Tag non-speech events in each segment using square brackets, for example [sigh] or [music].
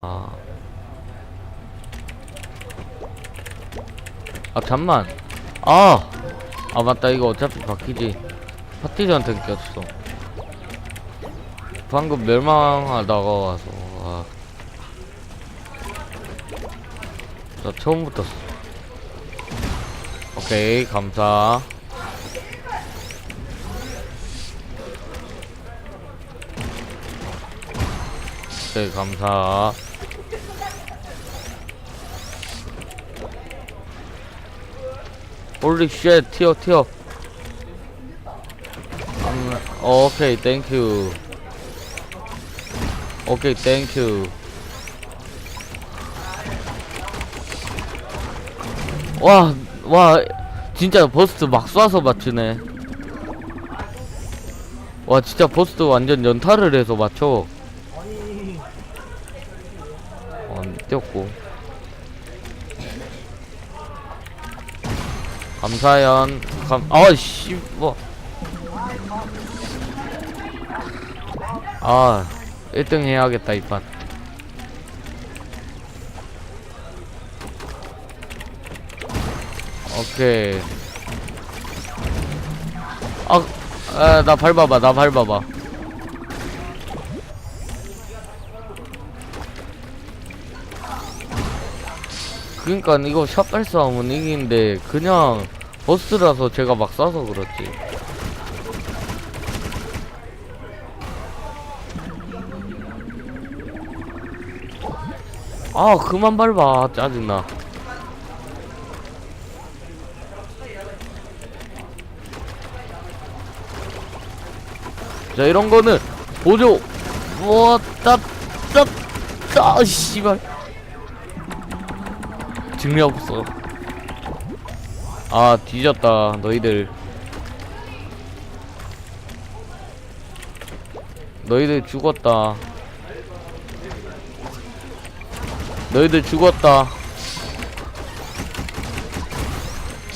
아. 아, 잠만. 아! 아, 맞다. 이거 어차피 바뀌지. 파티전한테 꼈어. 방금 멸망하다가 와서. 아. 나 처음부터. 써. 오케이, 감사. 오케이, 감사. 홀리 쉣 튀어 튀어 음, 오케이 땡큐 오케이 땡큐 와, 와, 진짜 버스트 막 쏴서 맞추네. 와, 진짜 버스트 완전 연타를 해서 맞춰. 어, 뛰었고. 감사연 감 아씨 뭐. 아 1등 해야겠다 이판. 오케이. 아, 아, 나 밟아봐 나 밟아봐 그니까 이거 샷발 싸움은 이기는데 그냥 버스라서 제가 막 쏴서 그렇지. 아 그만 밟아 짜증나. 자 이런 거는 보조. 뭐따따따 씨발 증리 없어. 아 뒤졌다 너희들. 너희들 죽었다. 너희들 죽었다.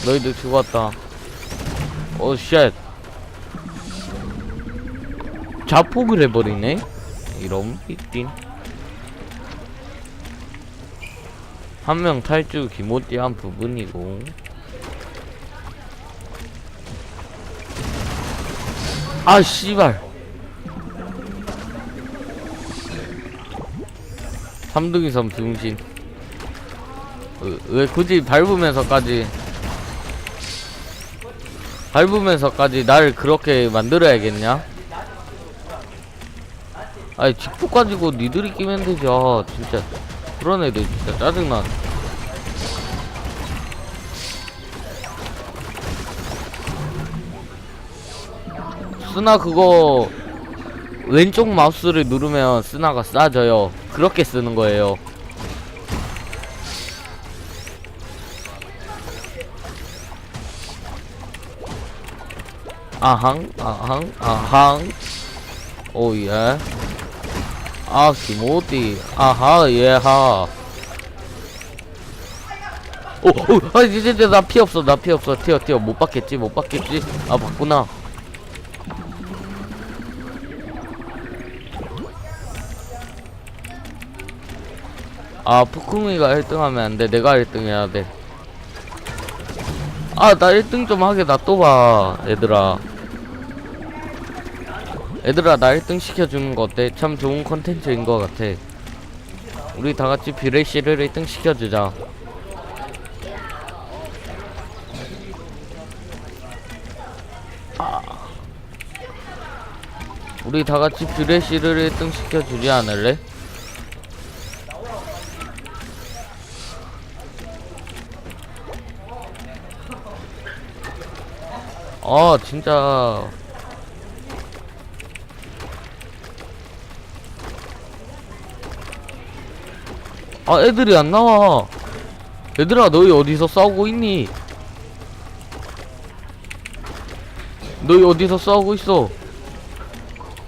너희들 죽었다. 오쉣. 자폭을 해버리네? 이런 삐띵 한 명 탈주 기모띠한 부분이고. 아 씨발. 삼둥이섬 등신 왜, 왜 굳이 밟으면서까지 밟으면서까지 날 그렇게 만들어야겠냐? 아니 직폭 가지고 니들이 끼면 되죠 진짜 그런 애들 진짜 짜증나. 쓰나 그거 왼쪽 마우스를 누르면 쓰나가 싸져요. 그렇게 쓰는 거예요. 아항 아항 아항. 오예 아 기모디. 아하 예하. 오오 아 이제 이제 나피 없어 나 피 없어. 튀어 튀어. 못 받겠지 못 받겠지. 아 받구나. 아 푸쿠미가 1등하면 안돼. 내가 1등 해야 돼아 나 1등 좀 하게 놔둬봐 얘들아 얘들아 나 1등 시켜주는 거 어때? 참 좋은 컨텐츠인 것 같아 우리 다같이 비레시를 1등 시켜주자 아. 우리 다같이 비레시를 1등 시켜주지 않을래? 아 진짜 아 애들이 안 나와. 얘들아 너희 어디서 싸우고 있니? 너희 어디서 싸우고 있어?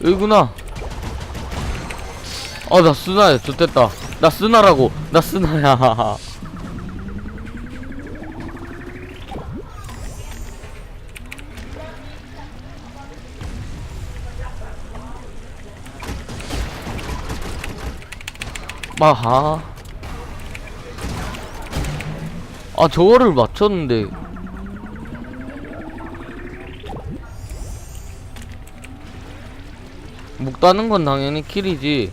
여기구나. 아 나 쓰나야 좋됐다. 나 쓰나라고. 나 쓰나야. [laughs] 마하 아 저거를 맞췄는데. 목 따는 건 당연히 킬이지.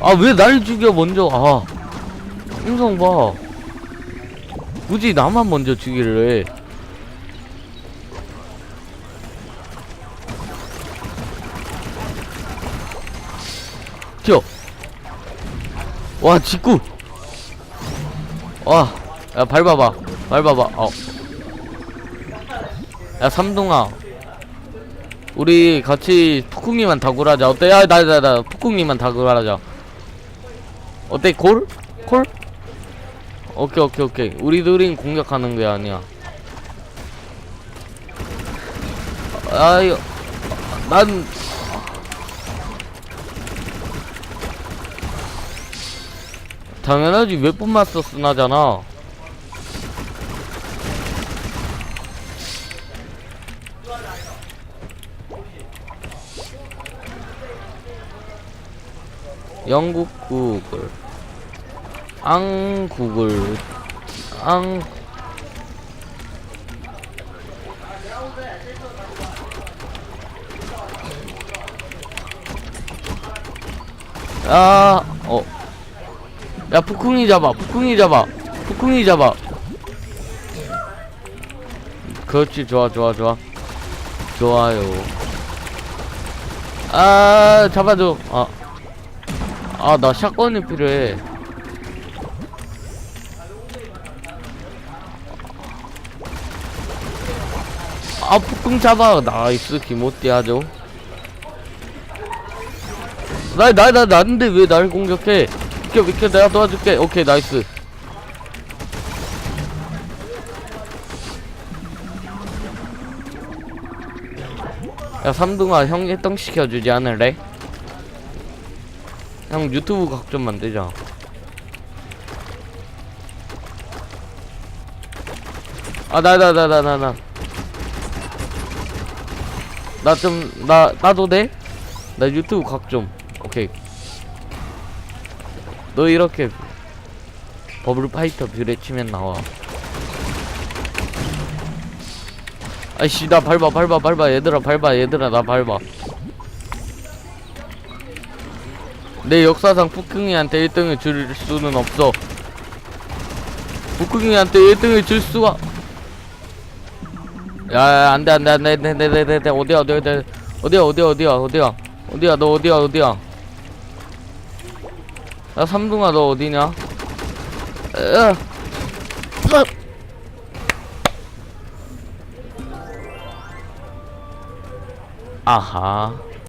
아 왜 날 죽여 먼저? 아 음성 봐. 굳이 나만 먼저 죽이를 해. 튀어. 와 직구 와 야 밟아봐. 밟아봐. 어 야 삼동아. 우리 같이 푸쿵이만 다굴하자. 어때? 야 나 나나 푸쿵이만 다굴하자. 어때? 골? 콜? 오케이 오케이 오케이. 우리 둘이 공격하는 게 아니야. 아유 난 당연하지. 몇 분만 썼으나잖아. 영국 구글. 앙 구글. 앙. 야, 어. 야, 푸쿵이 잡아, 푸쿵이 잡아, 푸쿵이 잡아. 그렇지, 좋아, 좋아, 좋아. 좋아요. 아, 잡아줘. 아. 아, 나 샷건이 필요해. 아, 푸쿵 잡아. 나이스, 기모띠 하죠. 나, 나, 나, 나는데 왜날 공격해? 비켜, 비켜, 내가 도와줄게. 오케이, 나이스. 야, 삼둥아, 형 1등 시켜주지 않을래? 형 유튜브 각좀 만들자. 아, 나, 나, 나, 나, 나, 나. 나 좀, 나, 나도 돼? 나 유튜브 각 좀. 오케이. 너 이렇게 버블 파이터 뷰에 치면 나와. 아이씨 나 밟아 밟아 밟아. 얘들아 밟아. 얘들아 나 밟아. 내 역사상 푸킹이한테 1등을 줄 수는 없어. 푸킹이한테 1등을 줄 수가 야 안돼 안돼 안돼 안돼 안돼 안돼 어디야 어디야? 어디야 어디야 어디야? 어디야 너 어디야 어디야? 야, 삼둥아, 너 어디냐? 으, 으. 아하.